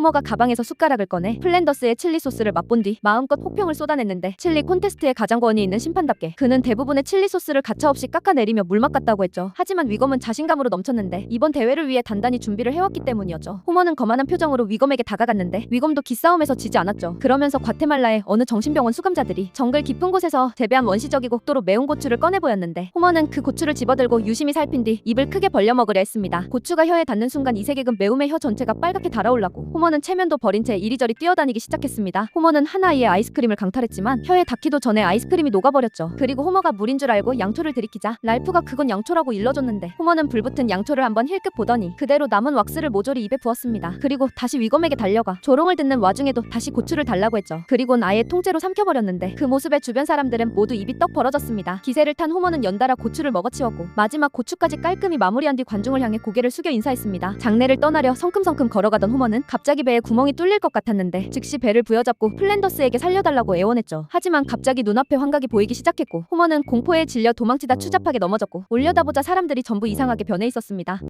호머가 가방에서 숟가락을 꺼내 플랜더스의 칠리 소스를 맛본 뒤 마음껏 혹평을 쏟아냈는데 칠리 콘테스트에 가장 권위 있는 심판답게 그는 대부분의 칠리 소스를 가차없이 깎아내리며 물맛 같다고 했죠. 하지만 위검은 자신감으로 넘쳤는데 이번 대회를 위해 단단히 준비를 해왔기 때문이었죠. 호머는 거만한 표정으로 위검에게 다가갔는데 위검도 기싸움에서 지지 않았죠. 그러면서 과테말라의 어느 정신병원 수감자들이 정글 깊은 곳에서 재배한 원시적이고 극도로 매운 고추를 꺼내 보였는데 호머는 그 고추를 집어들고 유심히 살핀 뒤 입을 크게 벌려 먹으려 했습니다. 고추가 혀에 닿는 순간 이색익은 매움의 혀 전체가 빨갛게 달아올랐고 호머는 체면도 버린 채 이리저리 뛰어다니기 시작했습니다. 호머는 하나이의 아이스크림을 강탈했지만 혀에 닿기도 전에 아이스크림이 녹아버렸죠. 그리고 호머가 물인 줄 알고 양초를 들이키자 랄프가 그건 양초라고 일러줬는데 호머는 불붙은 양초를 한번 힐끗 보더니 그대로 남은 왁스를 모조리 입에 부었습니다. 그리고 다시 위검에게 달려가 조롱을 듣는 와중에도 다시 고추를 달라고 했죠. 그리곤 아예 통째로 삼켜버렸는데 그 모습에 주변 사람들은 모두 입이 떡 벌어졌습니다. 기세를 탄 호머는 연달아 고추를 먹어치웠고 마지막 고추까지 깔끔히 마무리한 뒤 관중을 향해 고개를 숙여 인사했습니다. 장례를 떠나려 성큼성큼 걸어가던 호머는 갑자기 배에 구멍이 뚫릴 것 같았는데 즉시 배를 부여잡고 플랜더스에게 살려달라고 애원했죠. 하지만 갑자기 눈앞에 환각이 보이기 시작했고 호머는 공포에 질려 도망치다 추잡하게 넘어졌고 올려다보자 사람들이 전부 이상하게 변해 있었습니다.